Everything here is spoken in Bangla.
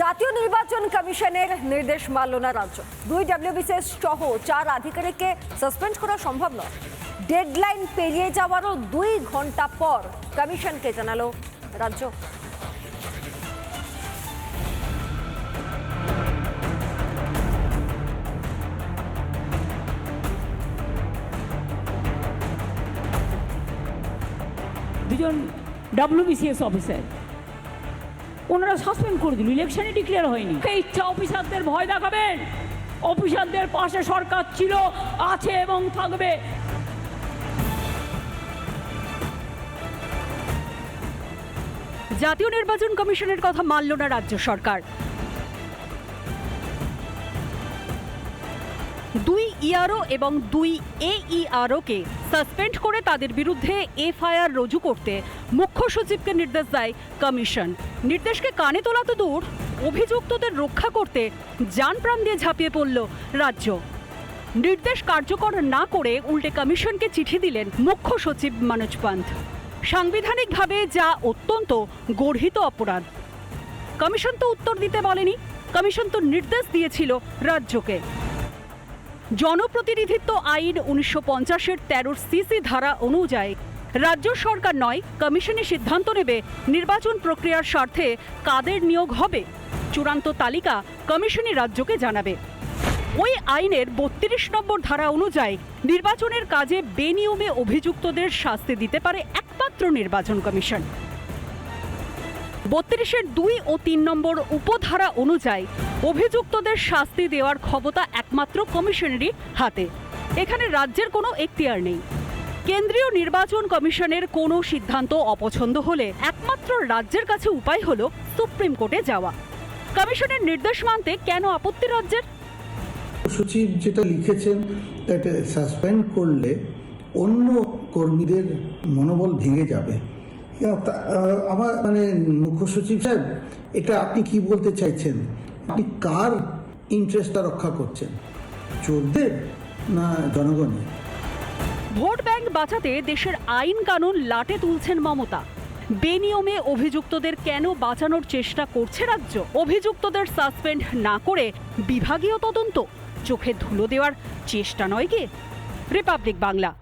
জাতীয় নির্বাচন কমিশনের নির্দেশ মানল না রাজ্য। দুই ডাব্লিউবিসিএস সহ চার আধিকারিককে সাসপেন্ড করা সম্ভব নয়। ডেডলাইন পেরিয়ে যাওয়ারও দুই ঘণ্টা পর কমিশনকে জানালো রাজ্য। দুজন ডাব্লিউবিসিএস অফিসার ওনারা সাসপেন্ড করে দিল ইলেকশনই ডিক্লেয়ার হয়নি। ইচ্ছা অফিসারদের ভয় দেখাবেন। অফিসারদের পাশে সরকার ছিল, আছে এবং থাকবে। জাতীয় নির্বাচন কমিশনের কথা মানল না রাজ্য সরকার। দুই ইআরও এবং দুই এইআরওকে সাসপেন্ড করে তাদের বিরুদ্ধে এফআইআর রুজু করতে মুখ্য সচিবকে নির্দেশ দেয় কমিশন। নির্দেশকে কানে তোলা তো দূর, অভিযুক্তদের রক্ষা করতে যান প্রাণ দিয়ে ঝাঁপিয়ে পড়ল রাজ্য। নির্দেশ কার্যকর না করে উল্টে কমিশনকে চিঠি দিলেন মুখ্য সচিব মনোজ পান্থ। সাংবিধানিকভাবে যা অত্যন্ত গর্হিত অপরাধ। কমিশন তো উত্তর দিতে বলেনি, কমিশন তো নির্দেশ দিয়েছিল রাজ্যকে। জনপ্রতিনিধিত্ব আইন উনিশশো পঞ্চাশের তেরোর সিসি ধারা অনুযায়ী রাজ্য সরকার নয় কমিশনে সিদ্ধান্ত নেবে নির্বাচন প্রক্রিয়ার স্বার্থে কাদের নিয়োগ হবে। চূড়ান্ত তালিকা কমিশনই রাজ্যকে জানাবে। ওই আইনের বত্রিশ নম্বর ধারা অনুযায়ী নির্বাচনের কাজে বেনিয়মে অভিযুক্তদের শাস্তি দিতে পারে একমাত্র নির্বাচন কমিশন। বত্রিশের দুই ও তিন নম্বর উপধারা অনুযায়ী অভিযুক্তদের শাস্তি দেওয়ার ক্ষমতা একমাত্র কমিশনেরই হাতে। এখানে রাজ্যের কোনো এখতিয়ার নেই। কেন্দ্রীয় নির্বাচন কমিশনের কোনো সিদ্ধান্ত অপছন্দ হলে একমাত্র রাজ্যের কাছে উপায় হলো সুপ্রিম কোর্টে যাওয়া। কমিশনের নির্দেশ মানতে কেন আপত্তি রাজ্যের? সচিব যেটা লিখেছেন সাসপেন্ড করলে অন্য কর্মীদের মনোবল ভেঙে যাবে। আমার মানে মুখ্য সচিব সাহেব, এটা আপনি কি বলতে চাইছেন? আপনি কার ইন্টারেস্টটা রক্ষা করছেন? চোরদের না জনগণের? ভোট ব্যাংক বাঁচাতে দেশের আইন কানুন লাটে তুলছেন মমতা। বেনিয়মে অভিযুক্তদের কেন বাঁচানোর চেষ্টা করছে রাজ্য? অভিযুক্তদের সাসপেন্ড না করে বিভাগীয় তদন্ত? চোখে ধুলো দেওয়ার চেষ্টা নয় কি? রিপাবলিক বাংলা।